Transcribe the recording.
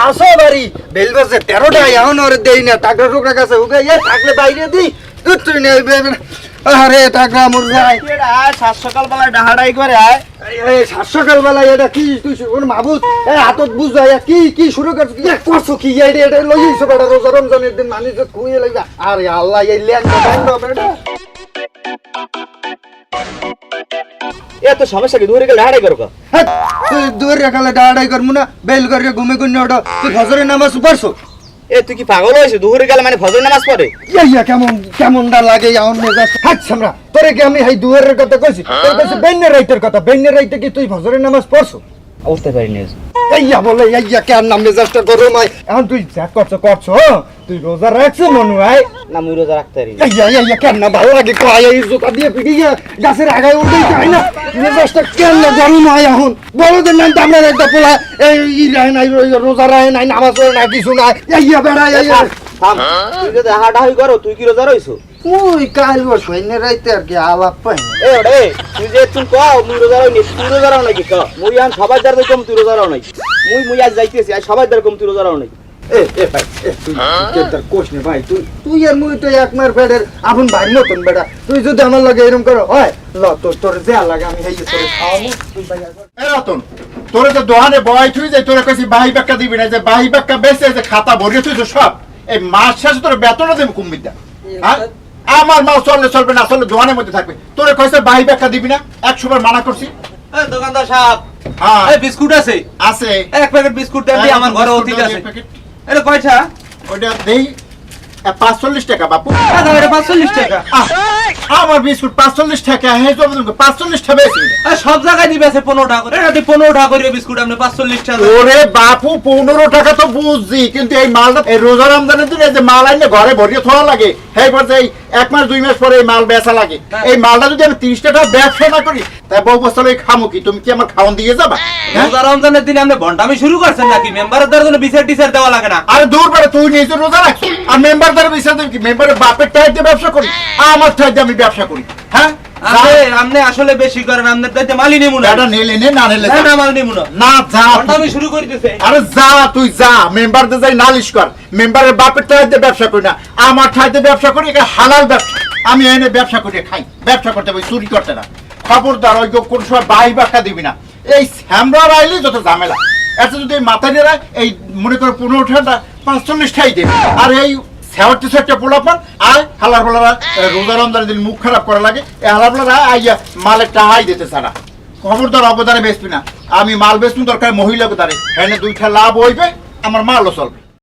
আসো বাড়ি। বেল বাজে তেরোটা এখন ওরে দেই না টাকা টুকরা কাছে ওকে এ থাকলে বাইরে দি তুই তুই নে আরে টাকা মুরগাই সাত সকাল বেলায় ডাহাডাই করে আয়। সাত সকাল বেলা এটা কি তুই কোন মাবুত এ হাতত বুঝাই কি কি শুরু করছ কি করছ কি? এটা এটা লই আইছো বেটা রোজা রমজানের দিন মানুষ খুঁয়ে লাগবে আরে আল্লাহ এই ল্যাংটা ব্যাংটা বেটা এ তো সমস্যা কি? দূরে গেলে ডাহাডাই করো কা? তুই দূর রাখালে ডাড়াই করব না বেল করে ঘুমে গুনে ওটা তুই ফজরের নামাজ পড়ছো? এ তুই কি পাগল হয়েছে দুপুরে গেলে মানে ফজর নামাজ পড়ে? ইয়া কেমন কেমনটা লাগে আমার মেজাজ হাত সামরা তোরে কি আমি এই দুয়ারের কথা কইছি? তোর কাছে বেন্নের রাইতের কথা। বেন্নের রাইতে কি তুই ফজরের নামাজ পড়ছো? বুঝতে পারিনি ইয়া বলে ইয়া কেন নাম মেজাজটা গরম হয়? এখন তুই যা করছ করছ হ্যাঁ? তুই রোজা রাখছো মনু হয় না মুই রোজা রাখতে পারি ইয়া ইয়া ইয়া কেন না ভালো লাগে? কয় এই জোতা দিয়ে পিটি গিয়ে গাছের আগায় উঠে যায় না? মেজাজটা কেন না গরম হয় এখন? বড়দের নাম আমরা একটা পোলা এই রায় নাই রো- রোজা রায় নাই নামাজ পড়ে নাই কিছু নাই। ইয়া বেড়া ইয়া থাম তুই যদি ডাহাডাই করো তুই কি রোজা রইছো? মুই কাল বস বেন্নের রাইতে আর কি আলাপ পাই এ ওরে তুই যে তুই কও মুই রোজা রই নি তুই রোজা রাও নাকি? ক মুই আন সবাই দার কম তুই রোজা রাও নাকি? মুই মুই আজ যাইতেছি আজ সবাই দার কম তুই রোজা রাও নাকি? এ এ ভাই এ, তুই কেদার কোষ নে ভাই তুই তুই আর মুই তো এক মার পেটের আপন ভাই মতন বেটা। তুই যদি আমার লাগে এরকম করো হয়? ল তোর তোর যা লাগে আমি হেই তোরে খাওয়াবো তুই ভাই এ রতন তোরে তো দোহানে বয় তুই যে তোরে কইছি বাহি বাক্কা দিবি না যে বাহি বাক্কা বেচে যে খাতা ভরিয়ে তুই সব এই মাস শেষে তোর বেতনও দেবে কুম্বিদা হ্যাঁ? আমার মাল চললে চলবে না চললে দোহানের মধ্যে থাকবে। তোরে কইছে বাহি বাক্কা দিবি না একশো বার মানা করছি। দোকানদার সাহেব হ্যাঁ। বিস্কুট আছে। আছে। এক প্যাকেট বিস্কুট দেন আমার ঘরে অতিথি আছে। এটা কয়টা? ওটা দেই পাঁচচল্লিশ টাকা বাপু। এটা পাঁচচল্লিশ টাকা। আহ, আমার বিস্কুট পাঁচচল্লিশ টাকা হ্যাঁ পাঁচচল্লিশ টাকা সব জায়গায় দিবে আছে পনেরো টাকা করে। পনেরো টাকা করে বিস্কুট আপনি পাঁচচল্লিশ টাকা। ওরে বাপু পনেরো টাকা তো বুঝছি কিন্তু এই মালটা এই রোজা রমজানের দিন যে মাল আইনে ঘরে ভরিয়ে থোয়া লাগে সেই পর এই এক মাস দুই মাস পরে এই মাল বেচা লাগে। এই মালটা যদি আমি তিরিশ টাকা ব্যবসা না করি তাই বউ বস্তালে খামো কি তুমি কি আমার খাওয়ান দিয়ে যাবা? হ্যাঁ? রোজা রমজানের দিনে আপনি ঘন্টামি শুরু করছেন নাকি? মেম্বারের জন্য বিচার টিচার দেওয়া লাগে না। আরে দূর পরে তুই নিজে রোজা রাখছো আর মেম্বার দ্বারা বিচার দেবে কি? মেম্বারের বাপের টাইট দিয়ে ব্যবসা করি আমার দিয়ে আমি ব্যবসা করি। হ্যাঁ? আপনি আপনি আসলে বেশি করেন আপনার দায়িত্ব মালি নেব না। এটা নেলে নে না নেলে না মাল নেব না। না যা। ঘন্টামি শুরু করে দিতেছে আরে যা তুই যা। মেম্বারদের যাই নালিশ কর। মেম্বারের বাপের ঠাইতে ব্যবসা করি না। আমার ব্যবসা করি এটা হালাল ব্যবসা। আমি এনে ব্যবসা করে খাই। ব্যবসা করতে হবে চুরি করতে না। খবরদার ওই কোন সময় বাই বাক্কা দিবি না। এই স্যামরা রাইলে যত ঝামেলা। এত যদি মাথা নিয়ে এই মনে করো পনেরো ঠান্ডা পাঁচচল্লিশ ঠাই দেবে। আর এই সেওয়ারটি সেটটা পোলাপান আর হালার পোলারা রোজা রমজানের দিন মুখ খারাপ করা লাগে। এ হালার পোলারা আইয়া মালের টাহাই দিতে সারা খবরদার অবদানে বেচবি না আমি মাল বেচবো দরকার মহিলা দ্বারে হ্যাঁ দুইটা লাভ হইবে আমার মালও চলবে।